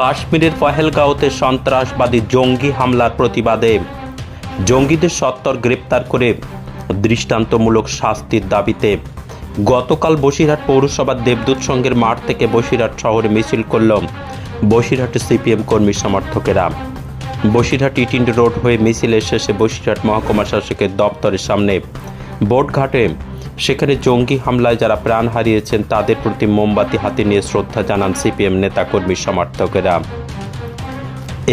কাশ্মীরের পহেলগাঁওতে সন্ত্রাসবাদী জঙ্গি হামলার প্রতিবাদে। জঙ্গিদের সত্তর গ্রেপ্তার করে দৃষ্টান্তমূলক শাস্তির দাবিতে গতকাল বসিরহাট পৌরসভার দেবদূত সংঘের মাঠ থেকে বসিরহাট শহরে মিছিল করল বসিরহাটে সিপিএম কর্মী সমর্থকেরা। বসিরহাট ইটিন্ড রোড হয়ে মিছিলের শেষে বসিরহাট মহকুমা শাসকের দপ্তরের সামনে বোটঘাটে সেখানে জঙ্গি হামলায় যারা প্রাণ হারিয়েছেন, তাদের প্রতি মোমবাতি হাতে নিয়ে শ্রদ্ধা জানান সিপিএম নেতাকর্মী সমর্থকেরা।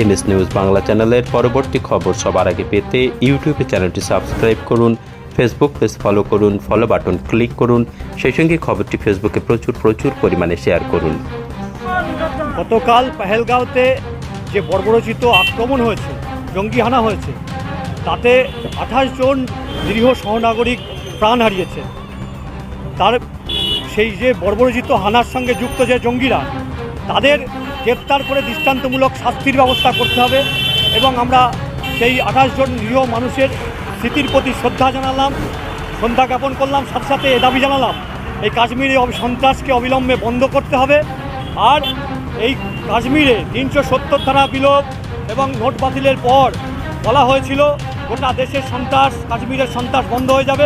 এমএস নিউজ বাংলা চ্যানেলের পরবর্তী খবর সবার আগে পেতে ইউটিউবে চ্যানেলটি সাবস্ক্রাইব করুন, ফেসবুক পেজ ফলো করুন, ফলো বাটন ক্লিক করুন, সেই সঙ্গে খবরটি ফেসবুকে প্রচুর প্রচুর পরিমাণে শেয়ার করুন। গতকাল পেহেলগাঁওতে যে বর্বরচিত আক্রমণ হয়েছে, জঙ্গি হানা হয়েছে, তাতে আঠাশ জন নিরীহ সহনাগরিক প্রাণ হারিয়েছে। তার সেই যে বর্বরচিত হানার সঙ্গে যুক্ত যে জঙ্গিরা, তাদের গ্রেপ্তার করে দৃষ্টান্তমূলক শাস্তির ব্যবস্থা করতে হবে এবং আমরা সেই আঠাশ জন নিরীহ মানুষের স্মৃতির প্রতি শ্রদ্ধা জানালাম সন্ধ্যা জ্ঞাপন করলাম, সাথে সাথে এ দাবি জানালাম, এই কাশ্মীরে সন্ত্রাসকে অবিলম্বে বন্ধ করতে হবে। আর এই কাশ্মীরে তিনশো সত্তর ধারা বিলোপ এবং নোট বাতিলের পর বলা হয়েছিল, গোটা দেশের সন্ত্রাস, কাশ্মীরের সন্ত্রাস বন্ধ হয়ে যাবে।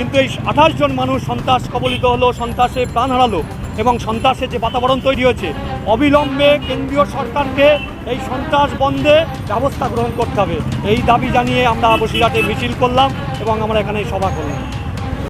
কিন্তু এই আঠাশ জন মানুষ সন্ত্রাস কবলিত হলো, সন্ত্রাসে প্রাণ হারালো এবং সন্ত্রাসের যে বাতাবরণ তৈরি হয়েছে, অবিলম্বে কেন্দ্রীয় সরকারকে এই সন্ত্রাস বন্ধে ব্যবস্থা গ্রহণ করতে হবে। এই দাবি জানিয়ে আমরা বসিরহাটে মিছিল করলাম এবং আমরা এখানে সভা করলাম।